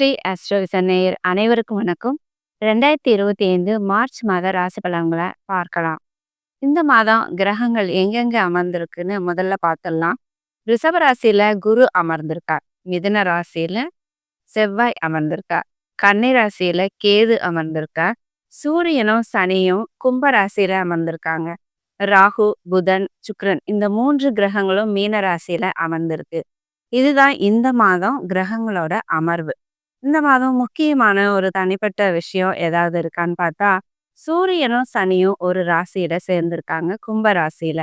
ஸ்ரீ அஸ்ட்ரோவிசன் நேயர் அனைவருக்கும் வணக்கம். ரெண்டாயிரத்தி இருபத்தி ஐந்து மார்ச் மாத ராசி பலன்களை பார்க்கலாம். இந்த மாதம் கிரகங்கள் எங்கெங்க அமர்ந்திருக்குன்னு முதல்ல பார்த்துடலாம். ரிஷப ராசியில குரு அமர்ந்திருக்கார். மிதுன ராசியில செவ்வாய் அமர்ந்திருக்கார். கன்னி ராசியில கேது அமர்ந்திருக்கார். சூரியனும் சனியும் கும்ப ராசியில அமர்ந்திருக்காங்க. ராகு புதன் சுக்ரன் இந்த மூன்று கிரகங்களும் மீன ராசியில அமர்ந்திருக்கு. இதுதான் இந்த மாதம் கிரகங்களோட அமர்வு. இந்த மாதம் முக்கியமான ஒரு தனிப்பட்ட விஷயம் ஏதாவது இருக்கான்னு பார்த்தா சூரியனும் சனியும் ஒரு ராசியில சேர்ந்திருக்காங்க கும்ப ராசியில.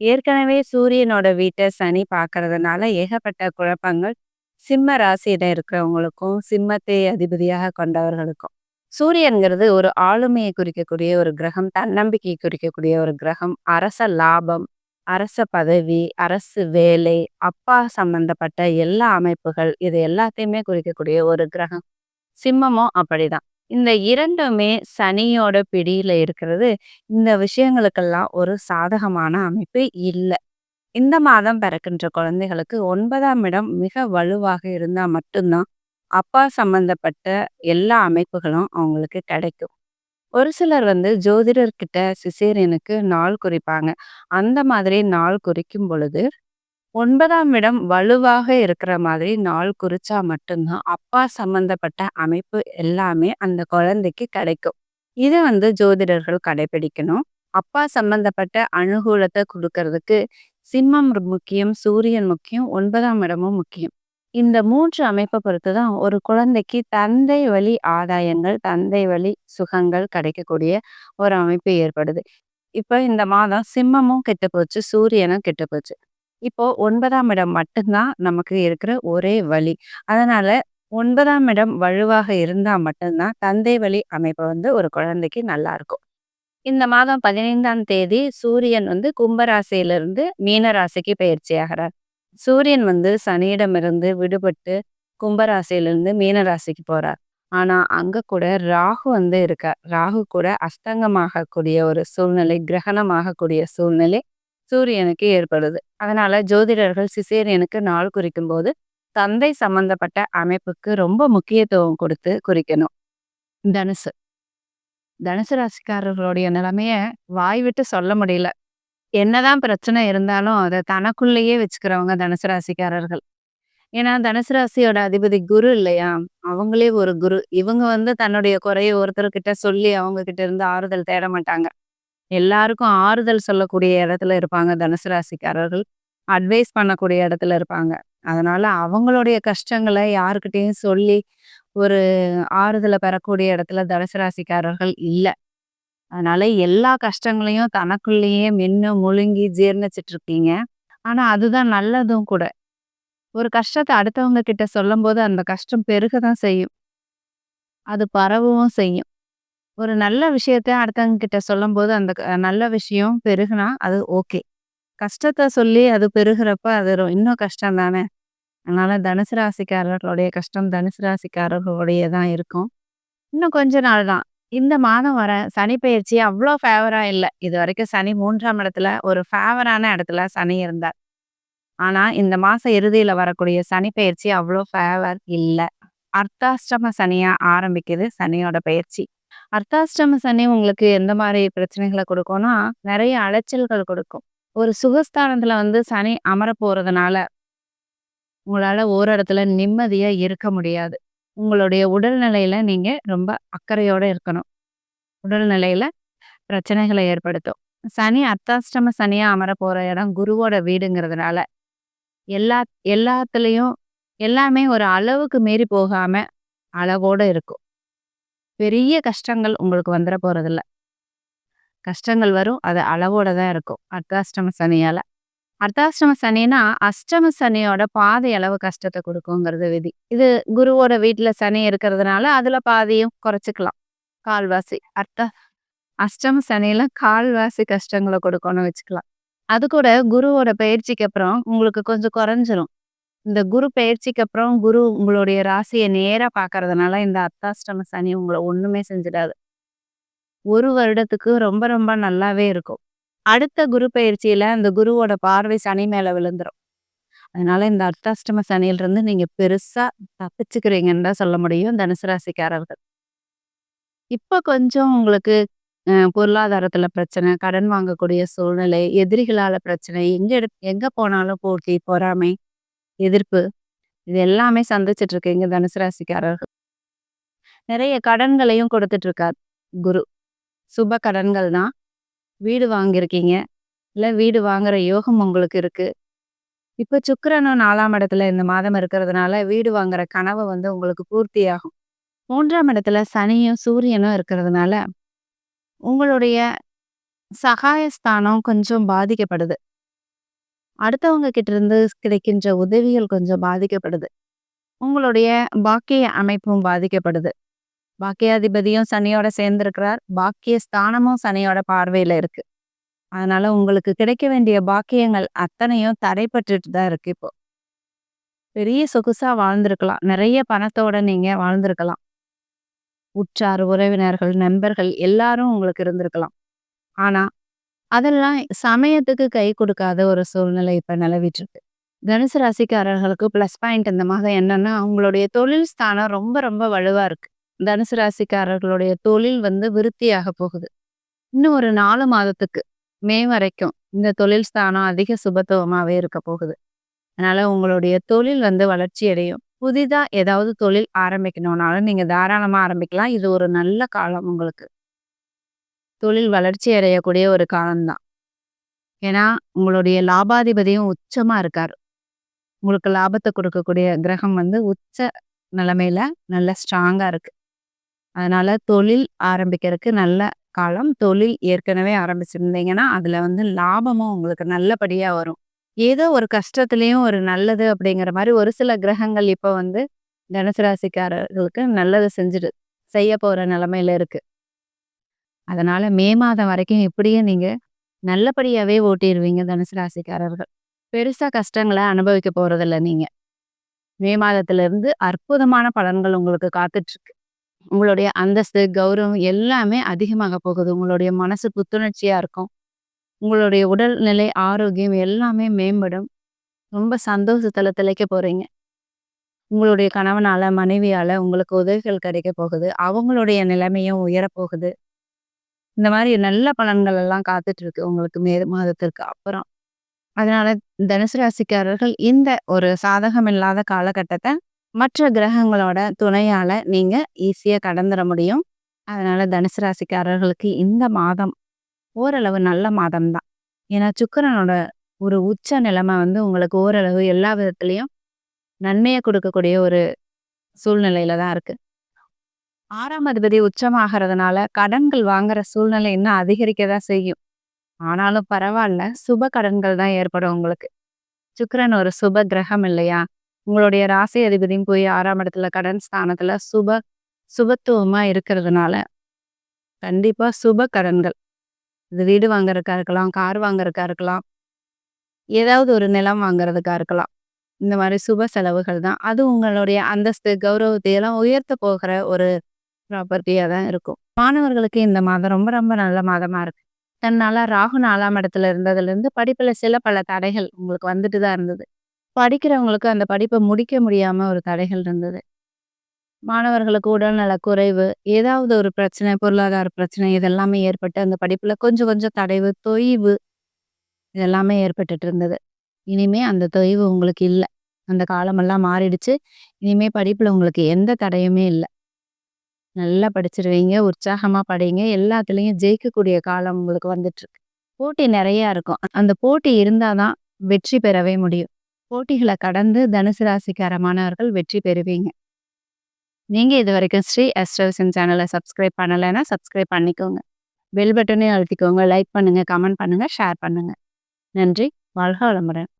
ஏற்கனவே சூரியனோட வீட்டை சனி பார்க்கறதுனால ஏகப்பட்ட குழப்பங்கள் சிம்ம ராசியில இருக்கிறவங்களுக்கும் சிம்மத்தை அதிபதியாக கொண்டவர்களுக்கும். சூரியன்கிறது ஒரு ஆளுமையை குறிக்கக்கூடிய ஒரு கிரகம் தன்னம்பிக்கையை குறிக்கக்கூடிய ஒரு கிரகம் அரச லாபம் அரச பதவி அரசு வேலை அப்பா சம்பந்தப்பட்ட எல்லா அமைப்புகள் இது எல்லாத்தையுமே குறிக்கக்கூடிய ஒரு கிரகம். சிம்மமும் அப்படிதான். இந்த இரண்டுமே சனியோட பிடியில இருக்கிறது. இந்த விஷயங்களுக்கெல்லாம் ஒரு சாதகமான அமைப்பு இல்லை. இந்த மாதம் பிறக்கின்ற குழந்தைகளுக்கு ஒன்பதாம் இடம் மிக வலுவாக இருந்தால் மட்டும்தான் அப்பா சம்பந்தப்பட்ட எல்லா அமைப்புகளும் அவங்களுக்கு கிடைக்கும். ஒரு சிலர் வந்து ஜோதிடர்கிட்ட சிசேரியனுக்கு நாள் குறிப்பாங்க. அந்த மாதிரி நாள் குறிக்கும் பொழுது ஒன்பதாம் இடம் வலுவாக இருக்கிற மாதிரி நாள் குறிச்சா மட்டும்தான் அப்பா சம்பந்தப்பட்ட அமைப்பு எல்லாமே அந்த குழந்தைக்கு கிடைக்கும். இதை வந்து ஜோதிடர்கள் கடைபிடிக்கணும் அப்பா சம்பந்தப்பட்ட அனுகூலத்தை கொடுக்கறதுக்கு சிம்மம் முக்கியம் சூரியன் முக்கியம் ஒன்பதாம் இடமும் முக்கியம். இந்த மூன்று அமைப்பை பொறுத்து தான் ஒரு குழந்தைக்கு தந்தை வழி ஆதாயங்கள் தந்தை வழி சுகங்கள் கிடைக்கக்கூடிய ஒரு அமைப்பு ஏற்படுது. இப்போ இந்த மாதம் சிம்மமும் கெட்டு போச்சு சூரியனும் கெட்டு போச்சு. இப்போ ஒன்பதாம் இடம் மட்டும்தான் நமக்கு இருக்கிற ஒரே வழி. அதனால ஒன்பதாம் இடம் வலுவாக இருந்தா மட்டும்தான் தந்தை வழி அமைப்பு வந்து ஒரு குழந்தைக்கு நல்லா இருக்கும். இந்த மாதம் பதினைந்தாம் தேதி சூரியன் வந்து கும்பராசியிலிருந்து மீனராசிக்கு பயிற்சி ஆகிறார். சூரியன் வந்து சனியிடமிருந்து விடுபட்டு கும்பராசியிலிருந்து மீனராசிக்கு போறார். ஆனா அங்க கூட ராகு வந்து இருக்கார். ராகு கூட அஸ்தங்கமாகக்கூடிய ஒரு சூழ்நிலை கிரகணமாகக்கூடிய சூழ்நிலை சூரியனுக்கு ஏற்படுது. அதனால ஜோதிடர்கள் சிசேரியனுக்கு நாள் குறிக்கும் போது தந்தை சம்பந்தப்பட்ட அமைப்புக்கு ரொம்ப முக்கியத்துவம் கொடுத்து குறிக்கணும். தனுசு. தனுசு ராசிக்காரர்களுடைய நிலைமைய வாய் விட்டு சொல்ல முடியல. என்னதான் பிரச்சனை இருந்தாலும் அதை தனக்குள்ளேயே வச்சுக்கிறவங்க தனுசு ராசிக்காரர்கள். ஏன்னா தனுசு ராசியோட அதிபதி குரு இல்லையா? அவங்களே ஒரு குரு. இவங்க வந்து தன்னுடைய குறைய ஒருத்தர்கிட்ட சொல்லி அவங்க கிட்ட இருந்து ஆறுதல் தேட மாட்டாங்க. எல்லாருக்கும் ஆறுதல் சொல்லக்கூடிய இடத்துல இருப்பாங்க தனுசு ராசிக்காரர்கள். அட்வைஸ் பண்ணக்கூடிய இடத்துல இருப்பாங்க. அதனால அவங்களுடைய கஷ்டங்களை யாருக்கிட்டையும் சொல்லி ஒரு ஆறுதலை பெறக்கூடிய இடத்துல தனுசு ராசிக்காரர்கள் இல்லை. அதனால எல்லா கஷ்டங்களையும் தனக்குள்ளேயே மென்னு முழுங்கி ஜீர்ணிச்சிட்டு இருக்கீங்க ஆனா அதுதான் நல்லதும் கூட. ஒரு கஷ்டத்தை அடுத்தவங்க கிட்ட சொல்லும்போது அந்த கஷ்டம் பெருக தான் செய்யும். அது பரவவும் செய்யும். ஒரு நல்ல விஷயத்த அடுத்தவங்க கிட்ட சொல்லும்போது அந்த க- நல்ல விஷயம் பெருகுனா அது ஓகே. கஷ்டத்தை சொல்லி அது பெருகிறப்ப அது இன்னும் கஷ்டம் தானே. அதனால தனுசு ராசிக்காரர்களுடைய கஷ்டம் தனுசு ராசிக்காரர்களுடைய தான் இருக்கும். இன்னும் கொஞ்ச நாள் தான். இந்த மாதம் வர சனி பயிற்சி அவ்வளோ ஃபேவரா இல்லை. இது வரைக்கும் சனி மூன்றாம் இடத்துல ஒரு ஃபேவரான இடத்துல சனி இருந்தார். ஆனா இந்த மாசம் இறுதியில வரக்கூடிய சனி பயிற்சி அவ்வளோ ஃபேவர் இல்லை. அர்த்தாஷ்டம சனியா ஆரம்பிக்குது சனியோட பயிற்சி. அர்த்தாஷ்டம சனி உங்களுக்கு எந்த மாதிரி பிரச்சனைகளை கொடுக்கும்னா நிறைய அலைச்சல்கள் கொடுக்கும். ஒரு சுகஸ்தானத்துல வந்து சனி அமர போறதுனால உங்களால ஓரிடத்துல நிம்மதியா இருக்க முடியாது. உங்களுடைய உடல்நிலையில நீங்க ரொம்ப அக்கறையோட இருக்கணும். உடல்நிலையில பிரச்சனைகளை ஏற்படுத்தும். சனி அர்த்தாஷ்டம சனியா அமர போற இடம் குருவோட வீடுங்கிறதுனால. எல்லா எல்லாத்துலயும் எல்லாமே ஒரு அளவுக்கு மீறி போகாம அளவோட இருக்கும். பெரிய கஷ்டங்கள் உங்களுக்கு வந்துட போறதில்ல. கஷ்டங்கள் வரும் அது அளவோட தான் இருக்கும். அர்த்தாஷ்டம சனியால. அர்த்தாஷ்டம சனினா அஷ்டம சனியோட பாதி அளவு கஷ்டத்தை கொடுக்குங்கிறது விதி. இது குருவோட வீட்டுல சனி இருக்கிறதுனால அதுல பாதியும் குறைச்சிக்கலாம். கால்வாசி அர்த்த அஷ்டம சனியில கால்வாசி கஷ்டங்களை கொடுக்கணும்னு வச்சுக்கலாம். அது கூட குருவோட பயிற்சிக்கு அப்புறம் உங்களுக்கு கொஞ்சம் குறைஞ்சிரும். இந்த குரு பயிற்சிக்கு அப்புறம் குரு உங்களுடைய ராசியை நேரா பார்க்கறதுனால இந்த அர்த்தாஷ்டம சனி உங்களை ஒண்ணுமே செஞ்சிடாது. ஒரு வருடத்துக்கு ரொம்ப ரொம்ப நல்லாவே இருக்கும். அடுத்த குரு பயிற்சியில அந்த குருவோட பார்வை சனி மேல விழுந்துரும் அதனால இந்த அர்த்தாஷ்டம சனியிலிருந்து நீங்க பெருசா தப்பிச்சுக்கிறீங்கன்னு தான் சொல்ல முடியும் தனுசு ராசிக்காரர்கள். இப்ப கொஞ்சம் உங்களுக்கு அ பொருளாதாரத்துல பிரச்சனை, கடன் வாங்கக்கூடிய சூழ்நிலை, எதிரிகளால பிரச்சனை, எங்க எடு எங்க போனாலும் போட்டி, பொறாமை, எதிர்ப்பு இது எல்லாமே சந்திச்சுட்டு இருக்கீங்க தனுசு ராசிக்காரர்கள். நிறைய கடன்களையும் கொடுத்துட்டு இருக்கார் குரு. சுப கடன்கள் தான். வீடு வாங்கியிருக்கீங்க. இல்லை வீடு வாங்குற யோகம் உங்களுக்கு இருக்குது இப்போ சுக்கரனும் நாலாம் இடத்துல இந்த மாதம் இருக்கிறதுனால, வீடு வாங்குற கனவு வந்து உங்களுக்கு பூர்த்தியாகும். மூன்றாம் இடத்துல சனியும், சூரியனும் இருக்கிறதுனால, உங்களுடைய சகாயஸ்தானம் கொஞ்சம் பாதிக்கப்படுது. அடுத்தவங்க கிட்ட இருந்து கிடைக்கின்ற உதவிகள் கொஞ்சம் பாதிக்கப்படுது. உங்களுடைய பாக்கிய அமைப்பும் பாதிக்கப்படுது. பாக்கியாதிபதியும் சனியோட சேர்ந்திருக்கிறார். பாக்கிய ஸ்தானமும் சனியோட பார்வையில இருக்கு. அதனால உங்களுக்கு கிடைக்க வேண்டிய பாக்கியங்கள் அத்தனையும் தடைப்பட்டுட்டு தான் இருக்கு இப்போ. பெரிய சொகுசா வாழ்ந்திருக்கலாம். நிறைய பணத்தோட நீங்க வாழ்ந்திருக்கலாம். உற்றார், உறவினர்கள், நண்பர்கள் எல்லாரும் உங்களுக்கு இருந்திருக்கலாம். ஆனா, அதெல்லாம் சமயத்துக்கு கை கொடுக்காத ஒரு சூழ்நிலை இப்ப நிலவிட்டு இருக்கு. தனுசு ராசிக்காரர்களுக்கு பிளஸ் பாயிண்ட் இந்த மாதம் என்னன்னா, அவங்களுடைய தொழில் ஸ்தானம் ரொம்ப ரொம்ப வலுவா இருக்கு. தனுசு ராசிக்காரர்களுடைய தொழில் வந்து விருத்தியாக போகுது. இன்னும் ஒரு நாலு மாதத்துக்கு மே வரைக்கும் இந்த தொழில் ஸ்தானம் அதிக சுபத்துவமாகவே இருக்க போகுது. அதனால உங்களுடைய தொழில் வந்து வளர்ச்சி அடையும். புதிதா ஏதாவது தொழில் ஆரம்பிக்கணும்னாலும் நீங்க தாராளமா ஆரம்பிக்கலாம். இது ஒரு நல்ல காலம் உங்களுக்கு. தொழில் வளர்ச்சி அடையக்கூடிய ஒரு காலம் தான். ஏன்னா, உங்களுடைய லாபாதிபதியும் உச்சமா இருக்காரு. உங்களுக்கு லாபத்தை கொடுக்கக்கூடிய கிரகம் வந்து உச்ச நிலைமையில நல்ல ஸ்ட்ராங்கா இருக்கு. அதனால தொழில் ஆரம்பிக்கிறதுக்கு நல்ல காலம். தொழில் ஏற்கனவே ஆரம்பிச்சிருந்தீங்கன்னா, அதுல வந்து லாபமும் உங்களுக்கு நல்லபடியா வரும். ஏதோ ஒரு கஷ்டத்துலேயும் ஒரு நல்லது அப்படிங்கிற மாதிரி ஒரு சில கிரகங்கள் இப்ப வந்து தனுசு ராசிக்காரர்களுக்கு நல்லது செஞ்சுடு செய்ய போற நிலைமையில இருக்கு. அதனால மே மாதம் வரைக்கும் இப்படியே நீங்க நல்லபடியாவே ஓட்டிடுவீங்க தனுசு ராசிக்காரர்கள். பெருசா கஷ்டங்களை அனுபவிக்க போறதில்ல நீங்க. மே மாதத்திலிருந்து அற்புதமான பலன்கள் உங்களுக்கு காத்துட்ருக்கு உங்களுடைய அந்தஸ்து, கௌரவம் எல்லாமே அதிகமாக போகுது. உங்களுடைய மனசு புத்துணர்ச்சியாக இருக்கும். உங்களுடைய உடல்நிலை, ஆரோக்கியம் எல்லாமே மேம்படும். ரொம்ப சந்தோஷத்தில் திளைக்க போகிறீங்க உங்களுடைய கணவனால் மனைவியால் உங்களுக்கு உதவிகள் கிடைக்க போகுது. அவங்களுடைய நிலைமையும் உயரப்போகுது. இந்த மாதிரி நல்ல பலன்கள் எல்லாம் காத்துட்டு இருக்கு உங்களுக்கு மே மாதத்திற்கு அப்புறம். அதனால தனுசு ராசிக்காரர்கள் இந்த ஒரு சாதகம் இல்லாத காலகட்டத்தை மற்ற கிரகங்களோட துணையால நீங்க ஈஸியா கடந்துட முடியும். அதனால தனுசு ராசிக்காரர்களுக்கு இந்த மாதம் ஓரளவு நல்ல மாதம் தான். ஏன்னா சுக்கரனோட ஒரு உச்ச நிலைமை வந்து உங்களுக்கு ஓரளவு எல்லா விதத்துலேயும் நன்மையை கொடுக்கக்கூடிய ஒரு சூழ்நிலையில தான் இருக்கு. ஆறாம் அதிபதி உச்சமாகிறதுனால கடன்கள் வாங்குற சூழ்நிலை இன்னும் அதிகரிக்க தான் செய்யும். ஆனாலும் பரவாயில்ல சுப கடன்கள் தான் ஏற்படும் உங்களுக்கு. சுக்கரன் ஒரு சுப கிரகம் இல்லையா? உங்களுடைய ராசி அதிபதியும் போய் ஆறாம் இடத்துல கடன் ஸ்தானத்துல சுப சுபத்துவமா இருக்கிறதுனால, கண்டிப்பா சுப கடன்கள். இது வீடு வாங்குறதுக்கா இருக்கலாம், கார் வாங்குறதுக்கா இருக்கலாம். ஏதாவது ஒரு நிலம் வாங்குறதுக்கா இருக்கலாம். இந்த மாதிரி சுப செலவுகள் தான். அது உங்களுடைய அந்தஸ்து, கௌரவத்தை எல்லாம் உயர்த்த போகிற ஒரு ப்ராப்பர்ட்டியா தான் இருக்கும். மாணவர்களுக்கு இந்த மாதம் ரொம்ப ரொம்ப நல்ல மாதமா இருக்கு. தன்னால ராகு நாலாம் இடத்துல இருந்ததுலேருந்து படிப்புல சில பல தடைகள் உங்களுக்கு வந்துட்டு தான் இருந்தது. படிக்கிறவங்களுக்கு அந்த படிப்பை முடிக்க முடியாம ஒரு தடைகள் இருந்தது. மாணவர்களுக்கு உடல்நல குறைவு, ஏதாவது ஒரு பிரச்சனை, பொருளாதார பிரச்சனை இதெல்லாமே ஏற்பட்டு அந்த படிப்புல கொஞ்சம் கொஞ்சம் தடைவு, தொய்வு இதெல்லாமே ஏற்பட்டுட்டு இருந்தது. இனிமே அந்த தொய்வு உங்களுக்கு இல்ல. அந்த காலமெல்லாம் மாறிடுச்சு. இனிமே படிப்புல உங்களுக்கு எந்த தடையுமே இல்ல. நல்லா படிச்சிருவீங்க. உற்சாகமா படிங்க. எல்லாத்துலயும் ஜெயிக்கக்கூடிய காலம் உங்களுக்கு வந்துட்டுருக்கு. போட்டி நெறையா இருக்கும். அந்த போட்டி இருந்தா தான் வெற்றி பெறவே முடியும். போட்டிகளை கடந்து தனுசு ராசிக்கார மாணவர்கள் வெற்றி பெறுவீங்க. நீங்கள் இது வரைக்கும் ஸ்ரீ அஸ்ட்ரோசன் சேனலை சப்ஸ்கிரைப் பண்ணலைன்னா சப்ஸ்கிரைப் பண்ணிக்கோங்க. பெல் பட்டனையும் அழுத்திக்கோங்க. லைக் பண்ணுங்க, கமெண்ட் பண்ணுங்க, ஷேர் பண்ணுங்க. நன்றி. வாழ்க வளமுடன்.